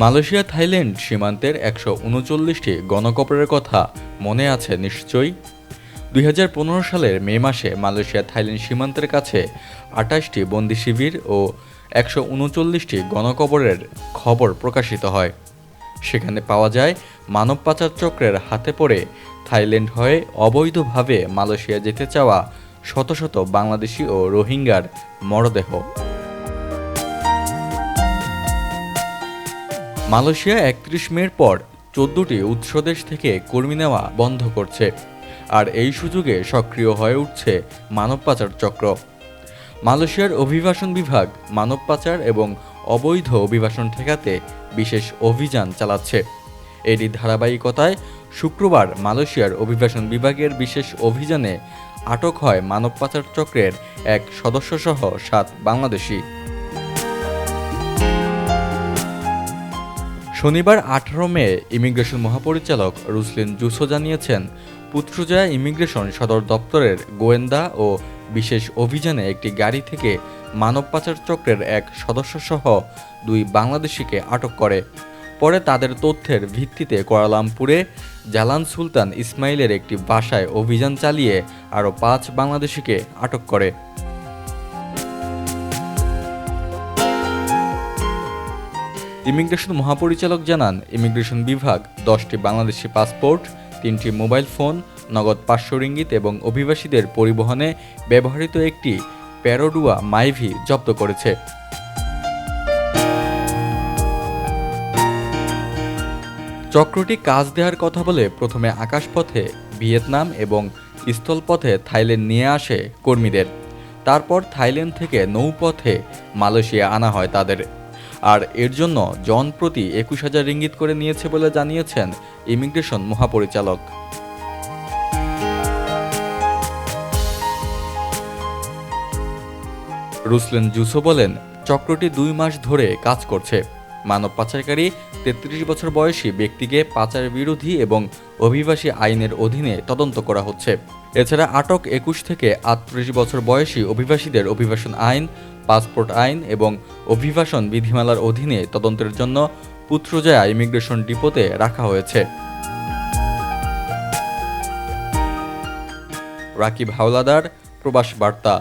Malaysia, Thailand সীমান্তের একশো উনচল্লিশটি গণকবরের কথা মনে আছে নিশ্চয়ই? দুই হাজার পনেরো সালের মে মাসে মালয়েশিয়া, থাইল্যান্ড সীমান্তের কাছে আটাশটি বন্দি শিবির ও একশো উনচল্লিশটি গণকবরের খবর প্রকাশিত হয়। সেখানে পাওয়া যায় মানব পাচার চক্রের হাতে পড়ে থাইল্যান্ড হয়ে অবৈধভাবে মালয়েশিয়া যেতে চাওয়া শত শত বাংলাদেশি ও রোহিঙ্গার মরদেহ। মালয়েশিয়া একত্রিশ মের পর চোদ্দটি উৎস দেশ থেকে কর্মী নেওয়া বন্ধ করছে, আর এই সুযোগে সক্রিয় হয়ে উঠছে মানব পাচার চক্র। মালয়েশিয়ার অভিবাসন বিভাগ মানব পাচার এবং অবৈধ অভিবাসন ঠেকাতে বিশেষ অভিযান চালাচ্ছে। এরই ধারাবাহিকতায় শুক্রবার মালয়েশিয়ার অভিবাসন বিভাগের বিশেষ অভিযানে আটক হয় মানব পাচার চক্রের এক সদস্যসহ সাত বাংলাদেশি। শনিবার আঠারো মে ইমিগ্রেশন মহাপরিচালক রুসলিন জুসো জানিয়েছেন, পুত্রজয়া ইমিগ্রেশন সদর দপ্তরের গোয়েন্দা ও বিশেষ অভিযানে একটি গাড়ি থেকে মানব পাচার চক্রের এক সদস্যসহ দুই বাংলাদেশিকে আটক করে। পরে তাদের তথ্যের ভিত্তিতে কোয়ালালামপুরে জালান সুলতান ইসমাইলের একটি বাসায় অভিযান চালিয়ে আরও পাঁচ বাংলাদেশিকে আটক করে। ইমিগ্রেশন মহাপরিচালক জানান, ইমিগ্রেশন বিভাগ দশটি বাংলাদেশি পাসপোর্ট, তিনটি মোবাইল ফোন, নগদ পাঁচশো রিঙ্গিত এবং অভিবাসীদের পরিবহনে ব্যবহৃত একটি প্যারোডুয়া মাইভি জব্দ করেছে। চক্রটি কাজ দেওয়ার কথা বলে প্রথমে আকাশপথে ভিয়েতনাম এবং স্থলপথে থাইল্যান্ড নিয়ে আসে কর্মীদের। তারপর থাইল্যান্ড থেকে নৌপথে মালয়েশিয়া আনা হয় তাদের। আর এর জন্য জন প্রতি একুশ হাজার ইঙ্গিত করে নিয়েছে বলে জানিয়েছেন ইমিগ্রেশন মহাপরিচালক। রুসলেন জুসো বলেন, চক্রটি দুই মাস ধরে কাজ করছে। মানব পাচারকারী তেত্রিশ বছর বয়সী ব্যক্তিকে পাচার বিরোধী এবং অভিবাসী আইনের অধীনে তদন্ত করা হচ্ছে। এছাড়া আটক একুশ থেকে আটত্রিশ বছর বয়সী অভিবাসীদের অভিবাসন আইন, পাসপোর্ট আইন এবং অভিবাসন বিধিমালার অধীনে তদন্তের জন্য পুত্রজয়া ইমিগ্রেশন ডিপোতে রাখা হয়েছে। রাকিব হাওলাদার, প্রবাস বার্তা।